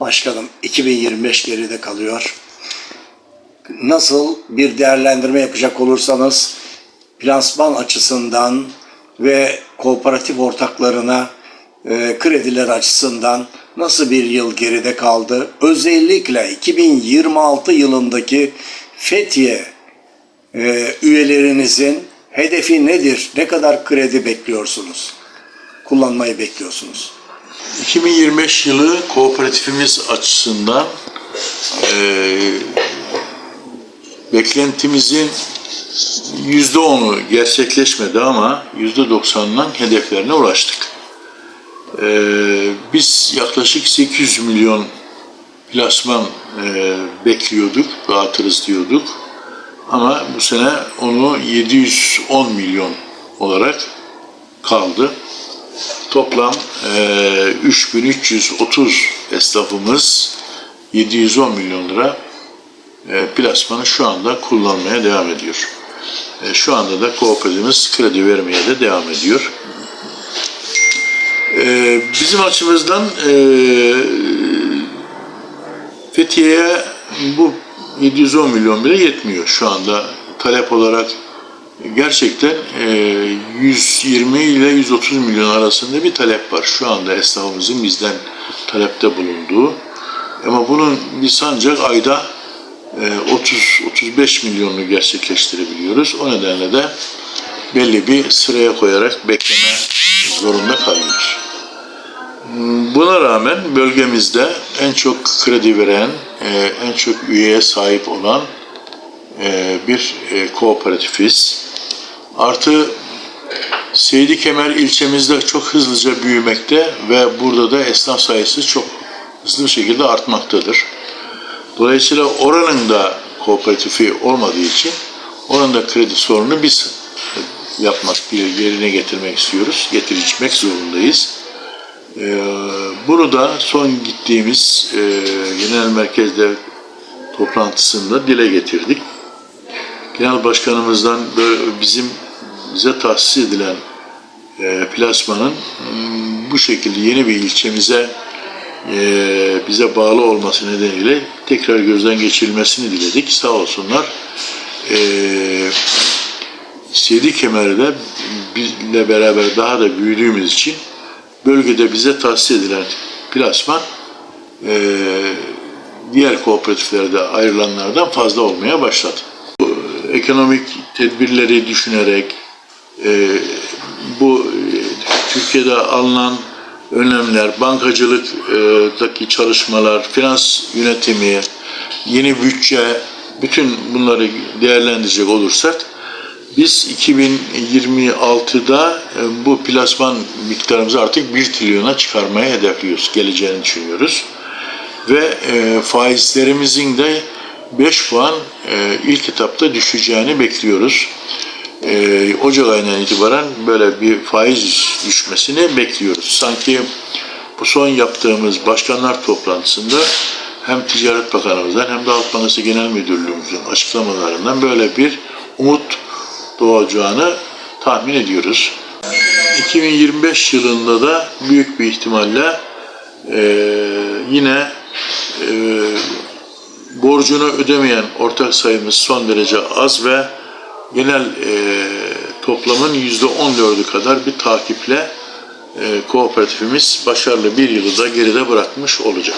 Başkanım 2025 geride kalıyor. Nasıl bir değerlendirme yapacak olursanız finansman açısından ve kooperatif ortaklarına e, krediler açısından nasıl bir yıl geride kaldı? Özellikle 2026 yılındaki Fethiye e, üyelerinizin hedefi nedir? Ne kadar kredi bekliyorsunuz? Kullanmayı bekliyorsunuz? 2025 yılı kooperatifimiz açısından eee beklentimizin %10'u gerçekleşmedi ama %90'ın hedeflerine ulaştık. Eee, biz yaklaşık 800 milyon plasman eee, bekliyorduk, dağıtırız diyorduk. Ama bu sene onu 710 milyon olarak kaldı. Toplam eee 3330 esnafımız 710 milyon lira eee, plasmanı şu anda kullanmaya devam ediyor. E, Şu anda da kooperatifimiz kredi vermeye de devam ediyor. E, Bizim açımızdan eee Fethiye'ye bu 710 milyon bile yetmiyor şu anda talep olarak gerçekten e, 120 ile 130 milyon arasında bir talep var. Şu anda esnafımızın bizden talepte bulunduğu. Ama bunun biz ancak ayda e, 30-35 milyonunu gerçekleştirebiliyoruz. O nedenle de belli bir sıraya koyarak bekleme zorunda kalıyoruz. Buna rağmen bölgemizde en çok kredi veren, e, en çok üyeye sahip olan e, bir e, kooperatifiz. Artı Seydi Kemer ilçemizde çok hızlıca büyümekte ve burada da esnaf sayısı çok hızlı bir şekilde artmaktadır. Dolayısıyla oranın da kooperatifi olmadığı için oranın da kredi sorunu biz yapmak, yerine getirmek istiyoruz. Getirmek zorundayız. Ee, Bunu da son gittiğimiz e, genel merkezde toplantısında dile getirdik. Genel başkanımızdan bizim bize tahsis edilen e, plasmanın mm, bu şekilde yeni bir ilçemize e, bize bağlı olması nedeniyle tekrar gözden geçirilmesini diledik. Sağ olsunlar. E, Seydi Kemer'de bizle beraber daha da büyüdüğümüz için bölgede bize tahsis edilen plasman e, diğer kooperatiflerde ayrılanlardan fazla olmaya başladı. Bu ekonomik tedbirleri düşünerek e, bu Türkiye'de alınan önlemler, bankacılıktaki çalışmalar, finans yönetimi, yeni bütçe, bütün bunları değerlendirecek olursak biz 2026'da e, bu plasman miktarımızı artık 1 trilyona çıkarmaya hedefliyoruz, geleceğini düşünüyoruz. Ve e, faizlerimizin de 5 puan e, ilk etapta düşeceğini bekliyoruz. E, Ocak ayından itibaren böyle bir faiz düşmesini bekliyoruz. Sanki bu son yaptığımız başkanlar toplantısında hem Ticaret Bakanımızdan hem de Halk Bankası Genel Müdürlüğümüzün açıklamalarından böyle bir umut doğacağını tahmin ediyoruz. 2025 yılında da büyük bir ihtimalle e, yine e, borcunu ödemeyen ortak sayımız son derece az ve genel e, toplamın %14'ü kadar bir takiple e, kooperatifimiz başarılı bir yılı da geride bırakmış olacak.